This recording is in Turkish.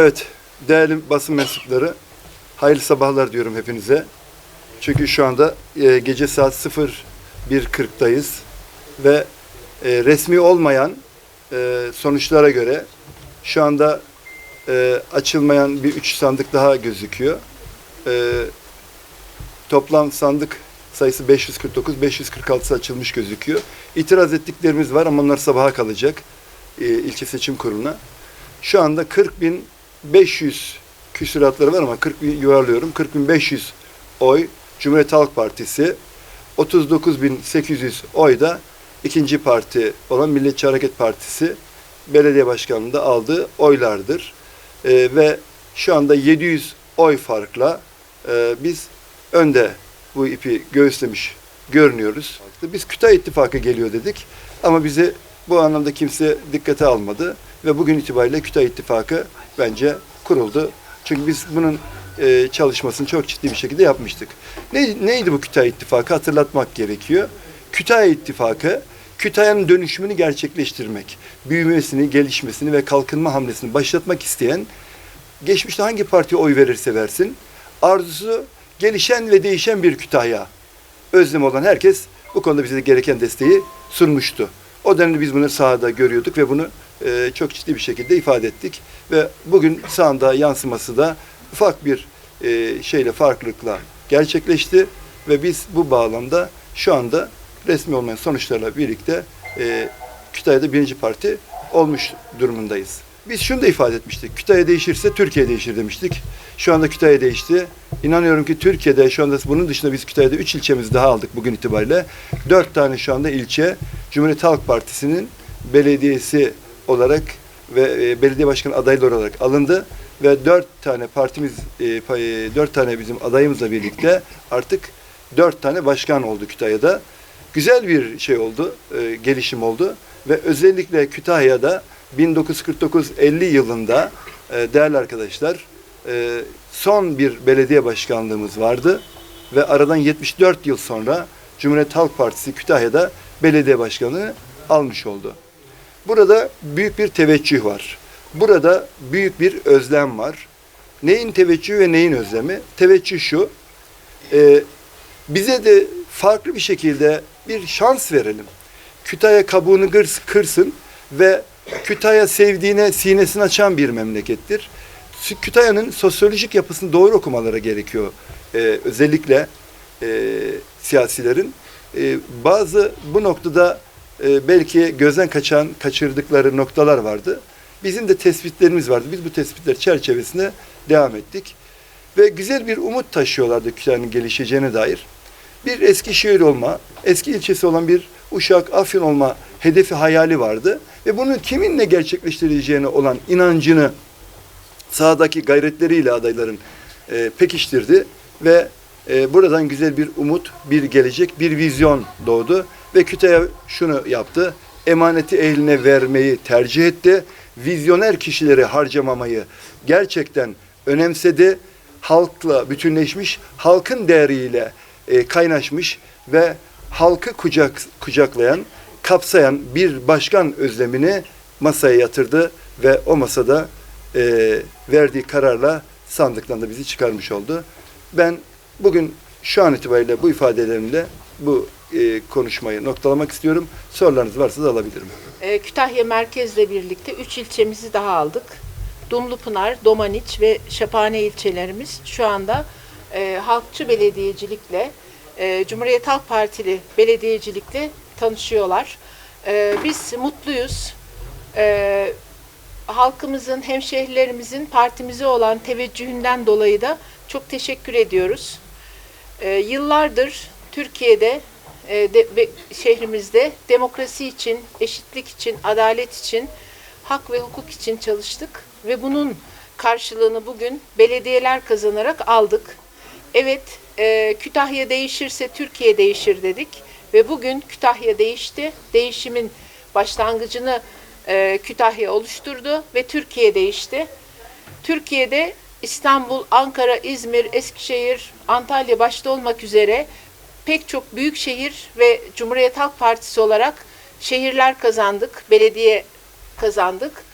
Evet, değerli basın mensupları, hayırlı sabahlar diyorum hepinize. Çünkü şu anda e, gece saat 01.40'dayız ve e, resmi olmayan e, sonuçlara göre şu anda e, açılmayan bir üç sandık daha gözüküyor. E, toplam sandık sayısı 549, 546 açılmış gözüküyor. İtiraz ettiklerimiz var ama onlar sabaha kalacak e, ilçe seçim kuruluna. Şu anda 40.500 küsuratları var ama 40 bin yuvarlıyorum. 40.500 oy Cumhuriyet Halk Partisi, 39.800 oy da ikinci parti olan Milliyetçi Hareket Partisi belediye başkanlığında aldığı oylardır. Ee, ve şu anda 700 oy farkla e, biz önde bu ipi göğüslemiş görünüyoruz. Biz Kütahya İttifakı geliyor dedik ama bizi bu anlamda kimse dikkate almadı ve bugün itibariyle Kütahya İttifakı bence kuruldu. Çünkü biz bunun e, çalışmasını çok ciddi bir şekilde yapmıştık. Ne, neydi bu Kütahya İttifakı hatırlatmak gerekiyor. Kütahya İttifakı Kütahya'nın dönüşümünü gerçekleştirmek, büyümesini, gelişmesini ve kalkınma hamlesini başlatmak isteyen geçmişte hangi partiye oy verirse versin arzusu gelişen ve değişen bir Kütahya özlem olan herkes bu konuda bize gereken desteği sunmuştu. O dönemde biz bunu sahada görüyorduk ve bunu e, çok ciddi bir şekilde ifade ettik. Ve bugün sahanda yansıması da ufak bir e, şeyle farklılıkla gerçekleşti ve biz bu bağlamda şu anda resmi olmayan sonuçlarla birlikte e, Kütahya'da birinci parti olmuş durumundayız. Biz şunu da ifade etmiştik. Kütahya değişirse Türkiye değişir demiştik. Şu anda Kütahya değişti. İnanıyorum ki Türkiye'de şu anda bunun dışında biz Kütahya'da 3 ilçemiz daha aldık bugün itibariyle. 4 tane şu anda ilçe Cumhuriyet Halk Partisi'nin belediyesi olarak ve e, belediye başkanı adayları olarak alındı ve 4 tane partimiz e, 4 tane bizim adayımızla birlikte artık 4 tane başkan oldu Kütahya'da. Güzel bir şey oldu, e, gelişim oldu ve özellikle Kütahya'da 1949-50 yılında e, değerli arkadaşlar e, son bir belediye başkanlığımız vardı ve aradan 74 yıl sonra Cumhuriyet Halk Partisi Kütahya'da belediye başkanlığı almış oldu. Burada büyük bir teveccüh var. Burada büyük bir özlem var. Neyin teveccühü ve neyin özlemi? Teveccüh şu, e, bize de farklı bir şekilde bir şans verelim. Kütahya kabuğunu kırsın ve Kütahya sevdiğine sinesini açan bir memlekettir. Kütahya'nın sosyolojik yapısını doğru okumaları gerekiyor. Ee, özellikle e, siyasilerin. E, bazı bu noktada e, belki gözden kaçan, kaçırdıkları noktalar vardı. Bizim de tespitlerimiz vardı. Biz bu tespitler çerçevesinde devam ettik. Ve güzel bir umut taşıyorlardı Kütahya'nın gelişeceğine dair. Bir Eskişehir olma, eski ilçesi olan bir Uşak, Afyon olma hedefi hayali vardı. Ve bunu kiminle gerçekleştirileceğine olan inancını sahadaki gayretleriyle adayların e, pekiştirdi ve e, buradan güzel bir umut, bir gelecek, bir vizyon doğdu ve Kütahya şunu yaptı. Emaneti ehline vermeyi tercih etti. Vizyoner kişileri harcamamayı gerçekten önemsedi. Halkla bütünleşmiş, halkın değeriyle e, kaynaşmış ve halkı kucak kucaklayan, kapsayan bir başkan özlemini masaya yatırdı ve o masada e, verdiği kararla sandıktan da bizi çıkarmış oldu. Ben bugün şu an itibariyle bu ifadelerimle bu e, konuşmayı noktalamak istiyorum. Sorularınız varsa da alabilirim. Ee, Kütahya merkezle birlikte 3 ilçemizi daha aldık. Dumlupınar, Domaniç ve Şaphane ilçelerimiz şu anda e, halkçı belediyecilikle, e, Cumhuriyet Halk Partili belediyecilikle tanışıyorlar. E, biz mutluyuz. E, halkımızın, hemşehrilerimizin partimize olan teveccühünden dolayı da çok teşekkür ediyoruz. E, yıllardır Türkiye'de e, de, ve şehrimizde demokrasi için, eşitlik için, adalet için, hak ve hukuk için çalıştık ve bunun karşılığını bugün belediyeler kazanarak aldık. Evet, e, Kütahya değişirse Türkiye değişir dedik ve bugün Kütahya değişti. Değişimin başlangıcını e, Kütahya oluşturdu ve Türkiye değişti. Türkiye'de İstanbul, Ankara, İzmir, Eskişehir, Antalya başta olmak üzere pek çok büyük şehir ve Cumhuriyet Halk Partisi olarak şehirler kazandık, belediye kazandık